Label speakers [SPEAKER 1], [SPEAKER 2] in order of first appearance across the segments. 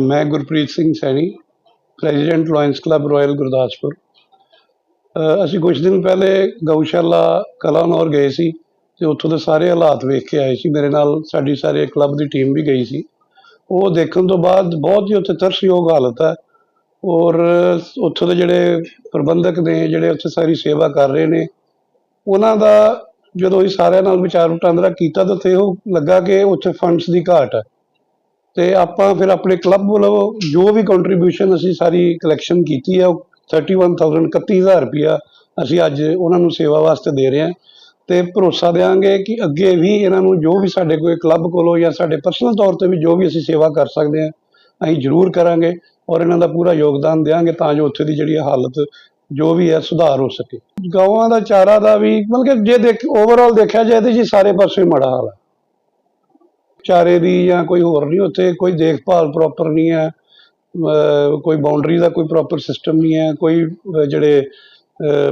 [SPEAKER 1] ਮੈਂ Gurpreet Singh Saini president Lions Club Royal Gurdaspur ਅਸੀਂ ਕੁਝ ਦਿਨ ਪਹਿਲੇ ਗਊਸ਼ਾਲਾ ਕਲਾਨੌਰ ਗਏ ਸੀ ਤੇ ਉੱਥੋਂ ਦੇ ਸਾਰੇ ਹਾਲਾਤ ਵੇਖ ਕੇ ਆਏ ਸੀ। ਮੇਰੇ ਨਾਲ ਸਾਡੀ ਸਾਰੇ ਕਲੱਬ ਦੀ ਟੀਮ ਵੀ ਗਈ ਸੀ। ਉਹ ਦੇਖਣ ਤੋਂ ਬਾਅਦ ਬਹੁਤ ਹੀ ਉੱਥੇ ਤਰਸਯੋਗ ਹਾਲਤ ਹੈ ਔਰ ਉੱਥੋਂ ਦੇ ਜਿਹੜੇ ਪ੍ਰਬੰਧਕ ਨੇ, ਜਿਹੜੇ ਉੱਥੇ ਸਾਰੀ ਸੇਵਾ ਕਰ ਰਹੇ ਨੇ, ਉਹਨਾਂ ਦਾ ਜਦੋਂ ਇਹ ਸਾਰਿਆਂ ਨਾਲ ਵਿਚਾਰ ਵਟਾਂਦਰਾ ਕੀਤਾ ਤਾਂ ਉੱਥੇ ਉਹ ਲੱਗਾ ਕਿ ਉੱਥੇ ਫੰਡਸ ਦੀ ਘਾਟ ਹੈ। ਤੇ ਆਪਾਂ ਫਿਰ ਆਪਣੇ ਕਲੱਬ ਵੱਲੋਂ ਜੋ ਵੀ ਕੰਟਰੀਬਿਊਸ਼ਨ ਅਸੀਂ ਸਾਰੀ ਕਲੈਕਸ਼ਨ ਕੀਤੀ ਹੈ, ਉਹ 31000 31000 ਰੁਪਇਆ ਅਸੀਂ ਅੱਜ ਉਹਨਾਂ ਨੂੰ ਸੇਵਾ ਵਾਸਤੇ ਦੇ ਰਹੇ ਹਾਂ ਤੇ ਭਰੋਸਾ ਦੇਵਾਂਗੇ ਕਿ ਅੱਗੇ ਵੀ ਇਹਨਾਂ ਨੂੰ ਜੋ ਵੀ ਸਾਡੇ ਕੋਈ ਕਲੱਬ ਕੋਲੋਂ ਜਾਂ ਸਾਡੇ ਪਰਸਨਲ ਤੌਰ ਤੇ ਵੀ ਜੋ ਵੀ ਅਸੀਂ ਸੇਵਾ ਕਰ ਸਕਦੇ ਹਾਂ, ਅਸੀਂ ਜ਼ਰੂਰ ਕਰਾਂਗੇ ਔਰ ਇਹਨਾਂ ਦਾ ਪੂਰਾ ਯੋਗਦਾਨ ਦੇਵਾਂਗੇ ਤਾਂ ਜੋ ਉੱਥੇ ਦੀ ਜਿਹੜੀ ਹਾਲਤ ਜੋ ਵੀ ਹੈ ਸੁਧਾਰ ਹੋ ਸਕੇ। ਗਾਵਾਂ ਦਾ ਚਾਰਾ ਦਾ ਵੀ ਮਤਲਬ ਕਿ ਜੇ ਦੇਖ ਓਵਰਆਲ ਦੇਖਿਆ ਜਾਏ ਤੇ ਜੀ ਸਾਰੇ ਪਾਸੇ ਮਾੜਾ ਹਾਲ ਹੈ। ਚਾਰੇ ਦੀ ਜਾਂ ਕੋਈ ਹੋਰ ਨਹੀਂ ਉੱਥੇ ਕੋਈ ਦੇਖਭਾਲ ਪ੍ਰੋਪਰ ਨਹੀਂ ਹੈ ਕੋਈ ਬਾਉਂਡਰੀ ਦਾ ਕੋਈ ਪ੍ਰੋਪਰ ਸਿਸਟਮ ਨਹੀਂ ਹੈ ਕੋਈ ਜਿਹੜੇ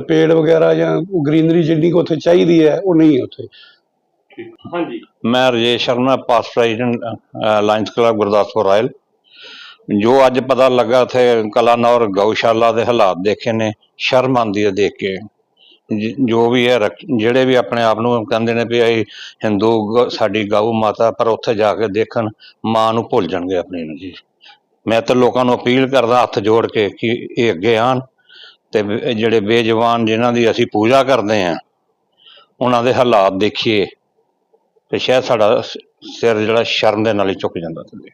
[SPEAKER 1] ਪੇੜ ਵਗੈਰਾ ਜਾਂ ਗ੍ਰੀਨਰੀ ਜਿੰਨੀ ਕੁ ਉੱਥੇ ਚਾਹੀਦੀ ਹੈ ਉਹ ਨਹੀਂ ਹੈ ਉੱਥੇ।
[SPEAKER 2] ਹਾਂਜੀ।
[SPEAKER 3] ਮੈਂ Rajesh Sharma past president Lions Club Gurdaspur Royal. ਜੋ ਅੱਜ ਪਤਾ ਲੱਗਾ ਉੱਥੇ ਕਲਾਨੌਰ ਗਊਸ਼ਾਲਾ ਦੇ ਹਾਲਾਤ ਦੇਖੇ ਨੇ ਸ਼ਰਮ ਆਉਂਦੀ ਹੈ ਦੇਖ ਕੇ। ਜੋ ਵੀ ਹੈ ਰੱਖ- ਜਿਹੜੇ ਵੀ ਆਪਣੇ ਆਪ ਨੂੰ ਕਹਿੰਦੇ ਨੇ ਵੀ ਅਸੀਂ ਹਿੰਦੂ ਗ- ਸਾਡੀ ਗਊ ਮਾਤਾ, ਪਰ ਉੱਥੇ ਜਾ ਕੇ ਦੇਖਣ ਮਾਂ ਨੂੰ ਭੁੱਲ ਜਾਣਗੇ ਆਪਣੀ ਨੂੰ ਜੀ। ਮੈਂ ਤਾਂ ਲੋਕਾਂ ਨੂੰ ਅਪੀਲ ਕਰਦਾ ਹੱਥ ਜੋੜ ਕੇ ਕਿ ਇਹ ਅੱਗੇ ਆਣ ਤੇ ਜਿਹੜੇ ਬੇਜਵਾਨ ਜਿਨ੍ਹਾਂ ਦੀ ਅਸੀਂ ਪੂਜਾ ਕਰਦੇ ਹਾਂ, ਉਹਨਾਂ ਦੇ ਹਾਲਾਤ ਦੇਖੀਏ ਤੇ ਸ਼ਾਇਦ ਸਾਡਾ ਸਿਰ ਜਿਹੜਾ ਸ਼ਰਮ ਦੇ ਨਾਲ ਹੀ ਝੁਕ ਜਾਂਦਾ ਥੱਲੇ